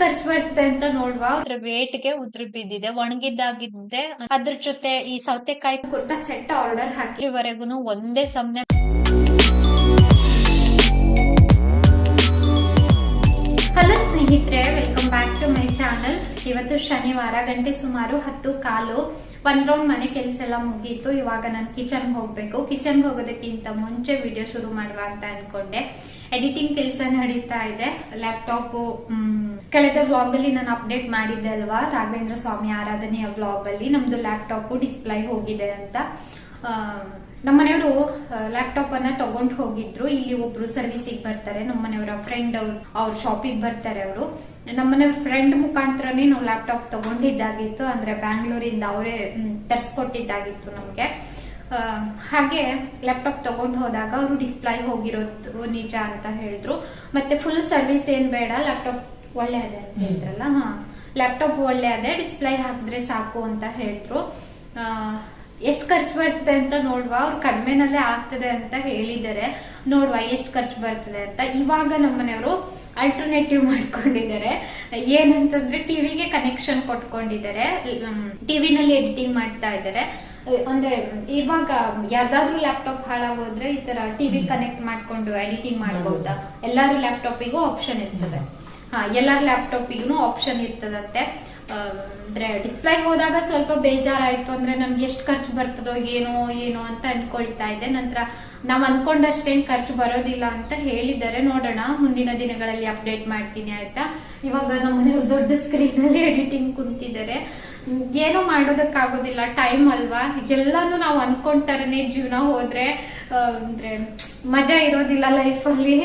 ಖರ್ಚು ಬರ್ತದೆ ಅಂತ ನೋಡ್ವಾ. ಅದ್ರ ವೇಟ್ಗೆ ಉದ್ರಿ ಬಿದ್ದಿದೆ. ಒಣಗಿದ್ದಾಗಿದ್ರೆ ಅದ್ರ ಜೊತೆ ಈ ಸೌತೆಕಾಯಿ ಕುರ್ತಾ ಸೆಟ್ ಆರ್ಡರ್ ಹಾಕಿ. ಇಲ್ಲಿವರೆಗೂ ಒಂದೇ ಸಮನೆ ಹಲೋ ಸ್ನೇಹಿತರೆ welcome back to my channel ಇವತ್ತು ಶನಿವಾರ ಗಂಟೆ ಸುಮಾರು ಹತ್ತು ಕಾಲು. ಒಂದ್ ರೌಂಡ್ ಮನೆ ಕೆಲಸ ಎಲ್ಲ ಮುಗೀತು. ಇವಾಗ ನಾನು ಕಿಚನ್ ಹೋಗ್ಬೇಕು. ಕಿಚನ್ ಹೋಗೋದಕ್ಕಿಂತ ಮುಂಚೆ ವಿಡಿಯೋ ಶುರು ಮಾಡುವ ಅಂತ ಅನ್ಕೊಂಡೆ. ಎಡಿಟಿಂಗ್ ಕೆಲಸ ನಡೀತಾ ಇದೆ. ಲ್ಯಾಪ್ಟಾಪ್ ಕಳೆದ ವ್ಲಾಗ್ ಅಲ್ಲಿ ನಾನು ಅಪ್ಡೇಟ್ ಮಾಡಿದ್ದೆ ಅಲ್ವಾ? ರಾಘವೇಂದ್ರ ಸ್ವಾಮಿ ಆರಾಧನೆಯ ವ್ಲಾಗ್ ಅಲ್ಲಿ ನಮ್ದು ಲ್ಯಾಪ್ಟಾಪ್ ಡಿಸ್ಪ್ಲೇ ಹೋಗಿದೆ ಅಂತ. ನಮ್ಮ ನಮ್ಮನೆಯವರು ಲ್ಯಾಪ್ಟಾಪ್ ಅನ್ನ ತಗೊಂಡ್ ಹೋಗಿದ್ರು. ಇಲ್ಲಿ ಒಬ್ರು ಸರ್ವಿಸಿಗೆ ಬರ್ತಾರೆ. ನಮ್ಮನೆಯವರ ಫ್ರೆಂಡ್ ಅವ್ರು, ಅವ್ರ ಶಾಪಿಗೆ ಬರ್ತಾರೆ ಅವರು. ನಮ್ಮನೆಯವ್ರ ಫ್ರೆಂಡ್ ಮುಖಾಂತರನೇ ನಾವು ಲ್ಯಾಪ್ಟಾಪ್ ತಗೊಂಡಿದ್ದಾಗಿತ್ತು. ಅಂದ್ರೆ ಬ್ಯಾಂಗ್ಳೂರಿಂದ ಅವರೇ ತರಿಸ್ಕೊಟ್ಟಿದ್ದಾಗಿತ್ತು ನಮ್ಗೆ. ಹಾಗೆ ಲ್ಯಾಪ್ಟಾಪ್ ತಗೊಂಡು ಹೋದಾಗ ಅವರು ಡಿಸ್ಪ್ಲೈ ಹೋಗಿರೋದು ನಿಜ ಅಂತ ಹೇಳಿದ್ರು. ಮತ್ತೆ ಫುಲ್ ಸರ್ವಿಸ್ ಏನ್ ಬೇಡ ಲ್ಯಾಪ್ಟಾಪ್ ಒಳ್ಳೆ ಅದೇ ಅಂತ ಹೇಳಿದ್ರಲ್ಲ, ಹಾ. ಲ್ಯಾಪ್ಟಾಪ್ ಒಳ್ಳೆ ಅದೇ ಡಿಸ್ಪ್ಲೇ ಹಾಕಿದ್ರೆ ಸಾಕು ಅಂತ ಹೇಳಿದ್ರು. ಎಷ್ಟು ಖರ್ಚು ಬರ್ತದೆ ಅಂತ ನೋಡುವ, ಅವ್ರು ಕಡಿಮೆನಲ್ಲೇ ಆಗ್ತದೆ ಅಂತ ಹೇಳಿದ್ದಾರೆ. ನೋಡುವ ಎಷ್ಟು ಖರ್ಚು ಬರ್ತದೆ ಅಂತ. ಇವಾಗ ನಮ್ಮನೆಯವರು ಅಲ್ಟರ್ನೇಟಿವ್ ಮಾಡ್ಕೊಂಡಿದ್ದಾರೆ. ಏನಂತಂದ್ರೆ ಟಿವಿಗೆ ಕನೆಕ್ಷನ್ ಕೊಟ್ಕೊಂಡಿದ್ದಾರೆ. ಟಿವಿನಲ್ಲಿ ಎಡಿಟಿಂಗ್ ಮಾಡ್ತಾ ಇದ್ದಾರೆ. ಅಂದ್ರೆ ಇವಾಗ ಯಾವ್ದಾದ್ರು ಲ್ಯಾಪ್ಟಾಪ್ ಹಾಳಾಗೋದ್ರೆ ಈ ತರ ಟಿವಿ ಕನೆಕ್ಟ್ ಮಾಡ್ಕೊಂಡು ಎಡಿಟಿಂಗ್ ಮಾಡಬಹುದಾ ಎಲ್ಲಾರು ಲ್ಯಾಪ್ಟಾಪಿಗೂ ಆಪ್ಷನ್ ಇರ್ತದೆ. ಹಾ ಎಲ್ಲಾರ ಲ್ಯಾಪ್ಟಾಪಿಗೂ ಆಪ್ಷನ್ ಇರ್ತದಂತೆ. ಅಂದ್ರೆ ಡಿಸ್ಪ್ಲೇ ಹೋದಾಗ ಸ್ವಲ್ಪ ಬೇಜಾರಾಯ್ತು ಅಂದ್ರೆ ನಮ್ಗೆ ಎಷ್ಟು ಖರ್ಚು ಬರ್ತದೋ ಏನೋ ಏನೋ ಅಂತ ಅನ್ಕೊಳ್ತಾ ಇದ್ದೆ. ನಂತರ ನಾವ್ ಅನ್ಕೊಂಡಷ್ಟೇನ್ ಖರ್ಚು ಬರೋದಿಲ್ಲ ಅಂತ ಹೇಳಿದ್ದಾರೆ. ನೋಡೋಣ ಮುಂದಿನ ದಿನಗಳಲ್ಲಿ ಅಪ್ಡೇಟ್ ಮಾಡ್ತೀನಿ ಆಯ್ತಾ? ಇವಾಗ ನಮ್ಮನೆಯವ್ರು ದೊಡ್ಡ ಸ್ಕ್ರೀನ್ ಅಲ್ಲಿ ಎಡಿಟಿಂಗ್ ಕುಂತಿದ್ದಾರೆ. ಏನೂ ಮಾಡೋದಕ್ಕಾಗೋದಿಲ್ಲ ಟೈಮ್ ಅಲ್ವಾ? ಎಲ್ಲಾನು ನಾವು ಅನ್ಕೊಂತಾರನೆ ಜೀವನ ಹೋದ್ರೆ ಅಂದ್ರೆ ಮಜಾ ಇರೋದಿಲ್ಲ ಲೈಫಲ್ಲಿ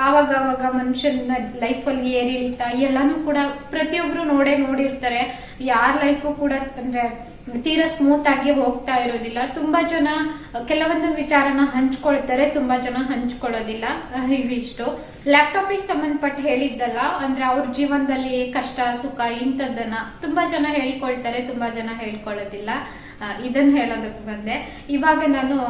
ಆವಾಗ ಅವಾಗ ಮನುಷ್ಯನ ಲೈಫಲ್ಲಿ ಏರಿಳಿತ ಎಲ್ಲಾನು ಕೂಡ ಪ್ರತಿಯೊಬ್ರು ನೋಡೇ ನೋಡಿರ್ತಾರೆ. ಯಾರ ಲೈಫು ಕೂಡ ಅಂದ್ರೆ ತೀರಾ ಸ್ಮೂತ್ ಆಗಿ ಹೋಗ್ತಾ ಇರೋದಿಲ್ಲ. ತುಂಬಾ ಜನ, ಕೆಲವೊಂದು ವಿಚಾರನ ಹಂಚ್ಕೊಳ್ತಾರೆ, ತುಂಬಾ ಜನ ಹಂಚ್ಕೊಳ್ಳೋದಿಲ್ಲ. ಇವಿಷ್ಟು. ಲ್ಯಾಪ್ಟಾಪಿಗೆ ಸಂಬಂಧಪಟ್ಟ ಹೇಳಿದ್ದಲ್ಲ, ಅಂದ್ರೆ ಅವ್ರ ಜೀವನದಲ್ಲಿ ಕಷ್ಟ, ಸುಖ, ಇಂಥದ್ದನ್ನ ತುಂಬಾ ಜನ ಹೇಳ್ಕೊಳ್ತಾರೆ, ತುಂಬಾ ಜನ ಹೇಳ್ಕೊಳ್ಳೋದಿಲ್ಲ. ಇದನ್ನ ಹೇಳೋದಕ್ಕೆ ಬಂದೆ. ಇವಾಗ ನಾನು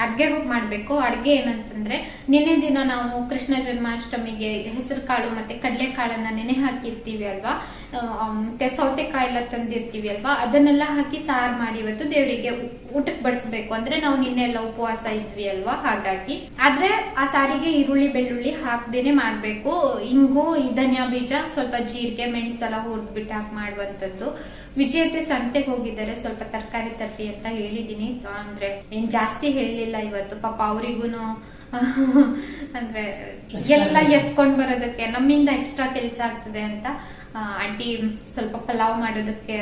ಅಡ್ಗೆ ಮಾಡ್ಬೇಕು. ಅಡ್ಗೆ ಏನಂತಂದ್ರೆ, ನಿನ್ನೆ ದಿನ ನಾವು ಕೃಷ್ಣ ಜನ್ಮಾಷ್ಟಮಿಗೆ ಹೆಸರು ಕಾಳು ಮತ್ತೆ ಕಡಲೆಕಾಳನ್ನ ನೆನೆ ಹಾಕಿರ್ತೀವಿ ಅಲ್ವಾ? ಸೌತೆಕಾಯಿ ಎಲ್ಲ ತಂದಿರ್ತೀವಿ ಅಲ್ವಾ? ಅದನ್ನೆಲ್ಲ ಹಾಕಿ ಸಾರ್ ಮಾಡಿ ಇವತ್ತು ದೇವರಿಗೆ ಊಟಕ್ಕೆ ಬಡಿಸ್ಬೇಕು. ಅಂದ್ರೆ ನಾವು ನಿನ್ನೆ ಎಲ್ಲ ಉಪವಾಸ ಇದ್ವಿ ಅಲ್ವಾ? ಹಾಗಾಗಿ. ಆದ್ರೆ ಆ ಸಾರಿಗೆ ಈರುಳ್ಳಿ, ಬೆಳ್ಳುಳ್ಳಿ ಹಾಕ್ದೇನೆ ಮಾಡ್ಬೇಕು. ಇಂಗು, ಈ ಧನಿಯಾ ಬೀಜ, ಸ್ವಲ್ಪ ಜೀರಿಗೆ, ಮೆಣಸೆಲ್ಲ ಹುರಿದ್ಬಿಟ್ಟು ಹಾಕಿ ಮಾಡುವಂತದ್ದು ವಿಜಯತೆ ಸಂತೆಗೆ ಹೋಗಿದ್ದಾರೆ. ಸ್ವಲ್ಪ ತರಕಾರಿ ತರ್ಲಿ ಅಂತ ಹೇಳಿದೀನಿ ಅಂದ್ರೆ ಏನ್ ಜಾಸ್ತಿ ಹೇಳಲಿಲ್ಲ ಇವತ್ತು. ಪಾಪ ಅವರಿಗೂನು ಅಂದ್ರೆ ಎಲ್ಲ ಎತ್ಕೊಂಡ್ ಬರೋದಕ್ಕೆ, ನಮ್ಮಿಂದ ಎಕ್ಸ್ಟ್ರಾ ಕೆಲಸ ಆಗ್ತದೆ ಅಂತ. ಆಂಟಿ, ಸ್ವಲ್ಪ ಪಲಾವ್ ಮಾಡೋದಕ್ಕೆ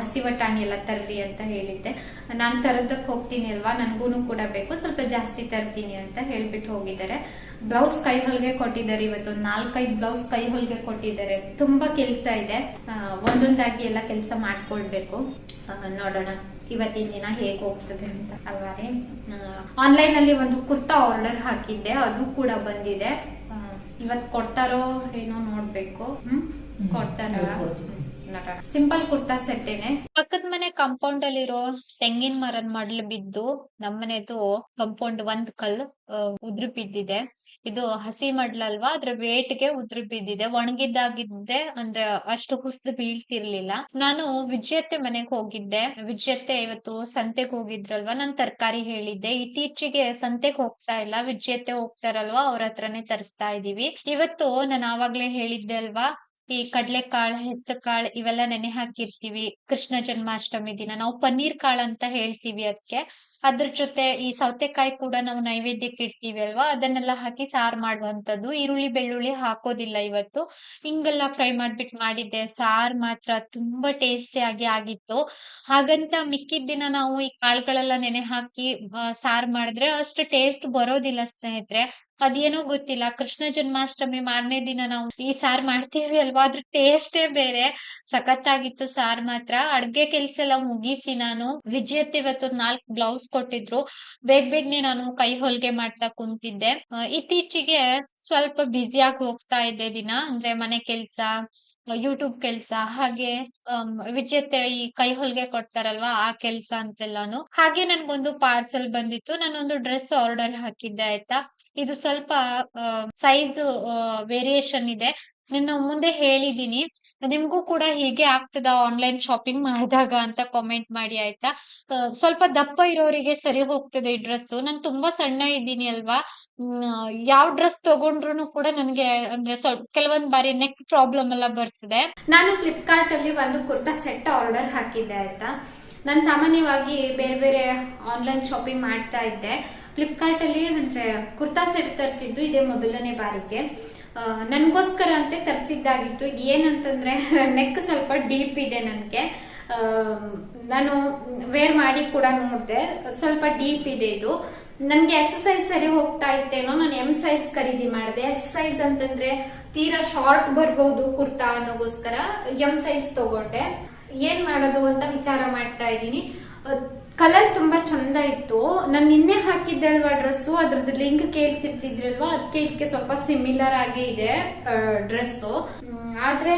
ಹಸಿ ವಟಾಣಿ ಎಲ್ಲ ತರ್ರಿ ಅಂತ ಹೇಳಿದ್ದೆ. ನಾನ್ ತರೋದಕ್ಕೆ ಹೋಗ್ತೀನಿ ಅಲ್ವಾ? ನನ್ಗೂನು ಕೂಡ ಬೇಕು. ಸ್ವಲ್ಪ ಜಾಸ್ತಿ ತರ್ತೀನಿ ಅಂತ ಹೇಳ್ಬಿಟ್ಟು ಹೋಗಿದ್ದಾರೆ. ಬ್ಲೌಸ್ ಕೈ ಹೊಲಿಗೆ ಕೊಟ್ಟಿದ್ದಾರೆ ಇವತ್ತು. ನಾಲ್ಕೈದು ಬ್ಲೌಸ್ ಕೈ ಹೊಲಿಗೆ ಕೊಟ್ಟಿದ್ದಾರೆ. ತುಂಬಾ ಕೆಲ್ಸ ಇದೆ. ಒಂದೊಂದಾಗಿ ಎಲ್ಲ ಕೆಲಸ ಮಾಡ್ಕೊಳ್ಬೇಕು. ನೋಡೋಣ. ಇವತ್ತಿನ ದಿನ ಹೇಗ್ ಹೋಗ್ತದೆ ಅಂತ ಅಲ್ವಾ ರೀ? ಆನ್ಲೈನ್ ಅಲ್ಲಿ ಒಂದು ಕುರ್ತಾ ಆರ್ಡರ್ ಹಾಕಿದ್ದೆ. ಅದು ಕೂಡ ಬಂದಿದೆ. ಇವತ್ ಕೊಡ್ತಾರೋ ಏನೋ ನೋಡ್ಬೇಕು. ಹ್ಮ್? ಸಿಂಪಲ್ ಕುರ್ತಾ ಸೆಟ್ಟೇನೆ. ಪಕ್ಕದ ಮನೆ ಕಾಂಪೌಂಡ್ ಅಲ್ಲಿರೋ ತೆಂಗಿನ ಮರನ್ ಮಡ್ಲು ಬಿದ್ದು ನಮ್ಮನೆದು ಕಾಂಪೌಂಡ್ ಒಂದ್ ಕಲ್ ಉದ್ರಿ ಬಿದ್ದಿದೆ. ಇದು ಹಸಿ ಮಡ್ಲಲ್ವಾ ಅದ್ರ ವೇಟ್ಗೆ ಉದ್ರಿ ಬಿದ್ದಿದೆ. ಒಣಗಿದ್ದಾಗಿದ್ರೆ ಅಂದ್ರೆ ಅಷ್ಟು ಹುಸ್ದು ಬೀಳ್ತಿರ್ಲಿಲ್ಲ. ನಾನು ವಿಜಯತ್ತೆ ಮನೆಗ್ ಹೋಗಿದ್ದೆ. ವಿಜಯತ್ತೆ ಇವತ್ತು ಸಂತೆಗ್ ಹೋಗಿದ್ರಲ್ವಾ? ನಾನ್ ತರಕಾರಿ ಹೇಳಿದ್ದೆ. ಇತ್ತೀಚೆಗೆ ಸಂತೆಗ್ ಹೋಗ್ತಾ ಇಲ್ಲ. ವಿಜಯತ್ತೆ ಹೋಗ್ತಾರಲ್ವಾ? ಅವ್ರ ಹತ್ರನೇ ತರಿಸ್ತಾ ಇದೀವಿ. ಇವತ್ತು ನಾನು ಆವಾಗ್ಲೇ ಹೇಳಿದ್ದೆ ಅಲ್ವಾ? ಈ ಕಡ್ಲೆಕಾಳ್ ಹೆಸರು ಕಾಳ್ ಇವೆಲ್ಲ ನೆನೆ ಹಾಕಿರ್ತೀವಿ ಕೃಷ್ಣ ಜನ್ಮಾಷ್ಟಮಿ ದಿನ. ನಾವು ಪನ್ನೀರ್ ಕಾಳ್ ಅಂತ ಹೇಳ್ತೀವಿ ಅದಕ್ಕೆ ಅದ್ರ ಜೊತೆ ಈ ಸೌತೆಕಾಯಿ ಕೂಡ ನಾವು ನೈವೇದ್ಯಕ್ಕೆ ಇಡ್ತೀವಿ ಅಲ್ವಾ? ಅದನ್ನೆಲ್ಲ ಹಾಕಿ ಸಾರ್ ಮಾಡುವಂತದ್ದು ಈರುಳ್ಳಿ, ಬೆಳ್ಳುಳ್ಳಿ ಹಾಕೋದಿಲ್ಲ ಇವತ್ತು. ಹಿಂಗೆಲ್ಲ ಫ್ರೈ ಮಾಡ್ಬಿಟ್ಟು ಮಾಡಿದ್ದೆ. ಸಾರ್ ಮಾತ್ರ ತುಂಬಾ ಟೇಸ್ಟಿ ಆಗಿ ಆಗಿತ್ತು. ಹಾಗಂತ ಮಿಕ್ಕಿದ ದಿನ ನಾವು ಈ ಕಾಳುಗಳೆಲ್ಲ ನೆನೆ ಹಾಕಿ ಸಾರ್ ಮಾಡಿದ್ರೆ ಅಷ್ಟು ಟೇಸ್ಟ್ ಬರೋದಿಲ್ಲ ಸ್ನೇಹಿತರೆ. ಅದೇನೋ ಗೊತ್ತಿಲ್ಲ. ಕೃಷ್ಣ ಜನ್ಮಾಷ್ಟಮಿ ಮಾರನೇ ದಿನ ನಾವು ಈ ಸಾರ್ ಮಾಡ್ತೀವಿ ಅಲ್ವಾ? ಅದ್ರ ಟೇಸ್ಟೇ ಬೇರೆ. ಸಖತ್ತಾಗಿತ್ತು ಸಾರ್ ಮಾತ್ರ. ಅಡ್ಗೆ ಕೆಲ್ಸ ಎಲ್ಲ ಮುಗಿಸಿ ನಾನು ವಿಜಯತ್ ಇವತ್ತು ನಾಲ್ಕ್ ಬ್ಲೌಸ್ ಕೊಟ್ಟಿದ್ರು. ಬೇಗ ಬೇಗನೆ ನಾನು ಕೈ ಹೊಲ್ಗೆ ಮಾಡ್ತಾ ಕುಂತಿದ್ದೆ. ಇತ್ತೀಚೆಗೆ ಸ್ವಲ್ಪ ಬ್ಯುಸಿಯಾಗಿ ಹೋಗ್ತಾ ಇದ್ದೆ ದಿನ. ಅಂದ್ರೆ ಮನೆ ಕೆಲ್ಸ, ಯೂಟ್ಯೂಬ್ ಕೆಲ್ಸ, ಹಾಗೆ ವಿಜೇತೆ ಈ ಕೈ ಹೊಲ್ಗೆ ಕೊಡ್ತಾರಲ್ವಾ ಆ ಕೆಲ್ಸ ಅಂತೆಲ್ಲಾನು. ಹಾಗೆ ನನ್ಗೊಂದು ಪಾರ್ಸೆಲ್ ಬಂದಿತ್ತು. ನಾನೊಂದು ಡ್ರೆಸ್ ಆರ್ಡರ್ ಹಾಕಿದ್ದೆ ಆಯ್ತಾ? ಇದು ಸ್ವಲ್ಪ ಸೈಜ್ ವೇರಿಯೇಷನ್ ಇದೆ. ನಿನ್ನ ಮುಂದೆ ಹೇಳಿದೀನಿ. ನಿಮ್ಗೂ ಕೂಡ ಹೀಗೆ ಆಗ್ತದ ಆನ್ಲೈನ್ ಶಾಪಿಂಗ್ ಮಾಡಿದಾಗ ಅಂತ ಕಾಮೆಂಟ್ ಮಾಡಿ, ಆಯ್ತಾ? ಸ್ವಲ್ಪ ದಪ್ಪ ಇರೋರಿಗೆ ಸರಿ ಹೋಗ್ತದೆ ಈ ಡ್ರೆಸ್ ನಾನು ತುಂಬಾ ಸಣ್ಣ ಇದ್ದೀನಿ ಅಲ್ವಾ? ಯಾವ ಡ್ರೆಸ್ ತಗೊಂಡ್ರು ಕೂಡ ನನಗೆ ಅಂದ್ರೆ ಸ್ವಲ್ಪ, ಕೆಲವೊಂದ್ ಬಾರಿ ನೆಕ್ ಪ್ರಾಬ್ಲಮ್ ಎಲ್ಲ ಬರ್ತದೆ. ನಾನು ಫ್ಲಿಪ್ಕಾರ್ಟ್ ಅಲ್ಲಿ ಒಂದು ಕುರ್ತಾ ಸೆಟ್ ಆರ್ಡರ್ ಹಾಕಿದ್ದೆ, ಆಯ್ತಾ? ನಾನು ಸಾಮಾನ್ಯವಾಗಿ ಬೇರೆ ಬೇರೆ ಆನ್ಲೈನ್ ಶಾಪಿಂಗ್ ಮಾಡ್ತಾ ಇದ್ದೆ. ಫ್ಲಿಪ್ಕಾರ್ಟ್ ಅಲ್ಲಿ ಏನಂದ್ರೆ ಕುರ್ತಾ ಸೆಟ್ ತರಿಸಿದ್ದು ಇದೇ ಮೊದಲನೇ ಬಾರಿಗೆ. ನನಗೋಸ್ಕರ ಅಂತೆ ತರಿಸಿದ್ದಾಗಿತ್ತು. ಇದು ಏನಂತಂದ್ರೆ ನೆಕ್ ಸ್ವಲ್ಪ ಡೀಪ್ ಇದೆ ನನಗೆ. ನಾನು ವೇರ್ ಮಾಡಿ ಕೂಡ ನೋಡಿದೆ. ಸ್ವಲ್ಪ ಡೀಪ್ ಇದೆ ಇದು. ನನ್ಗೆ ಎಸ್ ಸೈಜ್ ಸರಿ ಹೋಗ್ತಾ ಇತ್ತೇನೋ, ನಾನು ಎಂ ಸೈಜ್ ಖರೀದಿ ಮಾಡಿದೆ. ಎಸ್ ಸೈಜ್ ಅಂತಂದ್ರೆ ತೀರಾ ಶಾರ್ಟ್ ಬರ್ಬೋದು ಕುರ್ತಾ ಅನ್ನೋಗೋಸ್ಕರ ಎಂ ಸೈಜ್ ತಗೊಂಡೆ. ಏನ್ ಮಾಡೋದು ಅಂತ ವಿಚಾರ ಮಾಡ್ತಾ ಇದ್ದೀನಿ. ಕಲರ್ ತುಂಬಾ ಚಂದ ಇತ್ತು. ನಾನು ನಿನ್ನೆ ಹಾಕಿದ್ದೆ ಅಲ್ವಾ ಡ್ರೆಸ್ಸು ಅದ್ರದ್ದು ಲಿಂಕ್ ಕೇಳ್ತಿರ್ತಿದ್ರಲ್ವಾ? ಅದಕ್ಕೆ ಇದಕ್ಕೆ ಸ್ವಲ್ಪ ಸಿಮಿಲರ್ ಆಗಿ ಇದೆ ಡ್ರೆಸ್ಸು ಆದ್ರೆ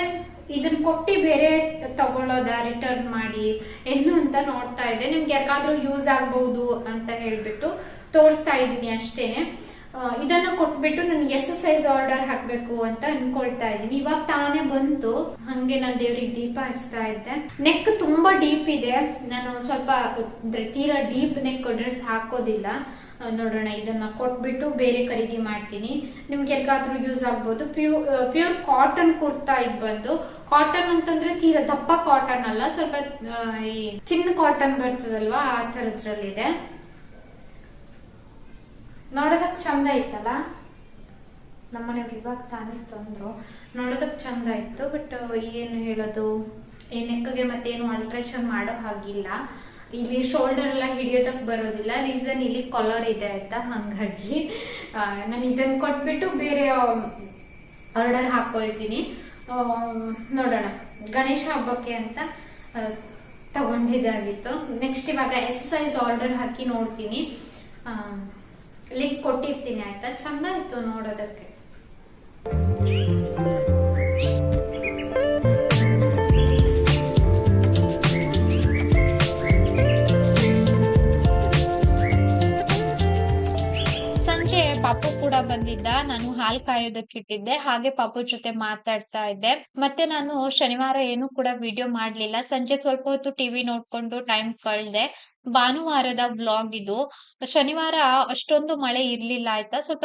ಇದನ್ನ ಕೊಟ್ಟಿ ಬೇರೆ ತಗೊಳ್ಳೋದ ರಿಟರ್ನ್ ಮಾಡಿ? ಏನು ಅಂತ ನೋಡ್ತಾ ಇದ್ದೆ. ನಿಮ್ಗೆ ಯಾಕಾದ್ರೂ ಯೂಸ್ ಆಗ್ಬಹುದು ಅಂತ ಹೇಳ್ಬಿಟ್ಟು ತೋರಿಸ್ತಾ ಇದ್ದೀನಿ ಅಷ್ಟೇನೆ ಇದನ್ನ ಕೊಟ್ಬಿಟ್ಟು ನನ್ಗೆ ಎಸ್ ಸೈಜ್ ಆರ್ಡರ್ ಹಾಕ್ಬೇಕು ಅಂತ ಅನ್ಕೊಳ್ತಾ ಇದ್ದೀನಿ. ಇವಾಗ ತಾನೇ ಬಂತು. ಹಂಗೆ ನಾನು ದೇವ್ರಿಗೆ ದೀಪ ಹಚ್ತಾ ಇದ್ದೆ. ನೆಕ್ ತುಂಬಾ ಡೀಪ್ ಇದೆ. ನಾನು ಸ್ವಲ್ಪ ತೀರಾ ಡೀಪ್ ನೆಕ್ ಡ್ರೆಸ್ ಹಾಕೋದಿಲ್ಲ ನೋಡೋಣ, ಇದನ್ನ ಕೊಟ್ಬಿಟ್ಟು ಬೇರೆ ಖರೀದಿ ಮಾಡ್ತೀನಿ. ನಿಮ್ಗೆ ಎಲ್ಗಾದ್ರೂ ಯೂಸ್ ಆಗ್ಬೋದು. ಪ್ಯೂರ್ ಪ್ಯೂರ್ ಕಾಟನ್ ಕುರ್ತಾ ಇದ್ ಬಂದು. ಕಾಟನ್ ಅಂತಂದ್ರೆ ತೀರಾ ದಪ್ಪ ಕಾಟನ್ ಅಲ್ಲ. ಸ್ವಲ್ಪ ಈ ಚಿನ್ನ ಕಾಟನ್ ಬರ್ತದಲ್ವಾ? ಆ ತರದ್ರಲ್ಲಿದೆ ನೋಡೋದಕ್ ಚಂದ ಇತ್ತಲ್ಲ? ನಮ್ಮನೆ ಇವಾಗ ತಾನೇ ತಂದ್ರು. ನೋಡೋದಕ್ ಚಂದ ಇತ್ತು ಬಟ್ ಏನು ಹೇಳೋದು? ಈ ನೆಕ್ಗೆ ಮತ್ತೇನು ಆಲ್ಟ್ರೇಷನ್ ಮಾಡೋ ಹಾಗಿಲ್ಲ. ಇಲ್ಲಿ ಶೋಲ್ಡರ್ ಎಲ್ಲ ಹಿಡಿಯೋದಕ್ ಬರೋದಿಲ್ಲ. ರೀಸನ್ ಇಲ್ಲಿ ಕಲರ್ ಇದೆ ಆಯ್ತಾ ಹಂಗಾಗಿ ನಾನು ಇದನ್ನ ಕೊಟ್ಬಿಟ್ಟು ಬೇರೆ ಆರ್ಡರ್ ಹಾಕೊಳ್ತೀನಿ. ನೋಡೋಣ. ಗಣೇಶ ಹಬ್ಬಕ್ಕೆ ಅಂತ ತಗೊಂಡಿದ್ದಾಗಿತ್ತು. ನೆಕ್ಸ್ಟ್ ಇವಾಗ ಎಸ್ ಸೈಜ್ ಆರ್ಡರ್ ಹಾಕಿ ನೋಡ್ತೀನಿ. ಲಿಂಕ್ ಕೊಟ್ಟಿರ್ತೀನಿ ಆಯ್ತಾ? ಚೆನ್ನಾಗಿತ್ತು ಇತ್ತು ನೋಡೋದಕ್ಕೆ. ಬಂದಿದ್ದ. ನಾನು ಹಾಲ್ ಕಾಯೋದಕ್ಕೆ ಇಟ್ಟಿದ್ದೆ ಹಾಗೆ ಪಾಪು ಜೊತೆ ಮಾತಾಡ್ತಾ ಇದ್ದೆ. ಮತ್ತೆ ನಾನು ಶನಿವಾರ ಏನು ಕೂಡ ವಿಡಿಯೋ ಮಾಡ್ಲಿಲ್ಲ. ಸಂಜೆ ಸ್ವಲ್ಪ ಹೊತ್ತು ಟಿವಿ ನೋಡ್ಕೊಂಡು ಟೈಮ್ ಕಳ್ದೆ. ಭಾನುವಾರದ ಬ್ಲಾಗ್ ಇದು. ಶನಿವಾರ ಅಷ್ಟೊಂದು ಮಳೆ ಇರ್ಲಿಲ್ಲ ಆಯ್ತಾ. ಸ್ವಲ್ಪ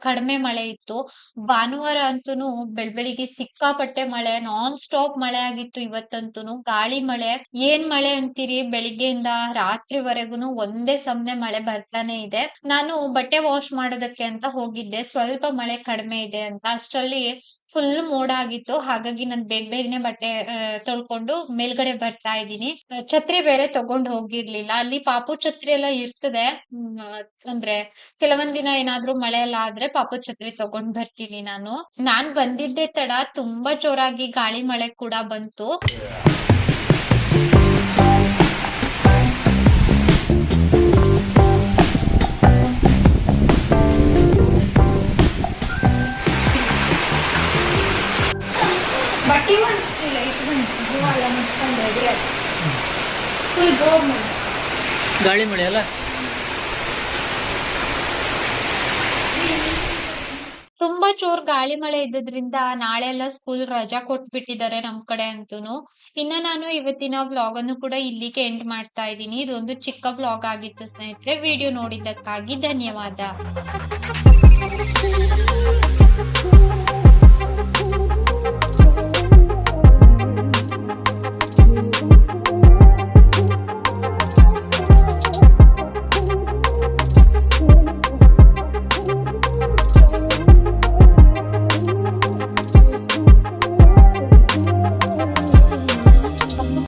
ಕಡಿಮೆ ಮಳೆ ಇತ್ತು. ಭಾನುವಾರ ಅಂತೂ ಬೆಳ್ಬೆಳಿಗ್ಗೆ ಸಿಕ್ಕಾಪಟ್ಟೆ ಮಳೆ ನಾನ್ ಸ್ಟಾಪ್ ಮಳೆ ಆಗಿತ್ತು ಇವತ್ತಂತೂನು. ಗಾಳಿ ಮಳೆ. ಏನ್ ಮಳೆ ಅಂತೀರಿ? ಬೆಳಿಗ್ಗೆಯಿಂದ ರಾತ್ರಿವರೆಗೂನು ಒಂದೇ ಸಮನೆ ಮಳೆ ಬರ್ತಾನೆ ಇದೆ. ನಾನು ಬಟ್ಟೆ ವಾಶ್ ಮಾಡೋದಕ್ಕೆ ಅಂತ ಹೋಗಿದ್ದೆ. ಸ್ವಲ್ಪ ಮಳೆ ಕಡಿಮೆ ಇದೆ ಅಂತ. ಅಷ್ಟರಲ್ಲಿ ಫುಲ್ ಮೋಡ ಆಗಿತ್ತು. ಹಾಗಾಗಿ ನಾನು ಬೇಗ ಬೇಗನೆ ಬಟ್ಟೆ ತೊಳ್ಕೊಂಡು ಮೇಲ್ಗಡೆ ಬರ್ತಾ ಇದ್ದೀನಿ. ಛತ್ರಿ ಬೇರೆ ತಗೊಂಡ್ ಹೋಗಿರ್ಲಿಲ್ಲ. ಅಲ್ಲಿ ಪಾಪು ಛತ್ರಿ ಎಲ್ಲ ಇರ್ತದೆ. ಅಂದ್ರೆ ಕೆಲವೊಂದ್ ದಿನ ಏನಾದ್ರೂ ಮಳೆ ಎಲ್ಲ ಆದ್ರೆ ಪಾಪು ಛತ್ರಿ ತಗೊಂಡ್ ಬರ್ತೀನಿ ನಾನು. ನಾನ್ ಬಂದಿದ್ದೆ ತಡ. ತುಂಬಾ ಜೋರಾಗಿ ಗಾಳಿ ಮಳೆ ಕೂಡ ಬಂತು. ಫುಲ್ ಅಲ್ಲ? ತುಂಬಾ ಜೋರ್ ಗಾಳಿ ಮಳೆ ಇದ್ದದ್ರಿಂದ ನಾಳೆ ಎಲ್ಲ ಸ್ಕೂಲ್ ರಜಾ ಕೊಟ್ಬಿಟ್ಟಿದ್ದಾರೆ ನಮ್ ಕಡೆ ಅಂತೂ ಇನ್ನ ನಾನು ಇವತ್ತಿನ ವ್ಲಾಗ್ ಅನ್ನು ಕೂಡ ಇಲ್ಲಿಗೆ ಎಂಡ್ ಮಾಡ್ತಾ ಇದ್ದೀನಿ. ಇದೊಂದು ಚಿಕ್ಕ ವ್ಲಾಗ್ ಆಗಿತ್ತು ಸ್ನೇಹಿತರೆ. ವಿಡಿಯೋ ನೋಡಿದ್ದಕ್ಕಾಗಿ ಧನ್ಯವಾದ.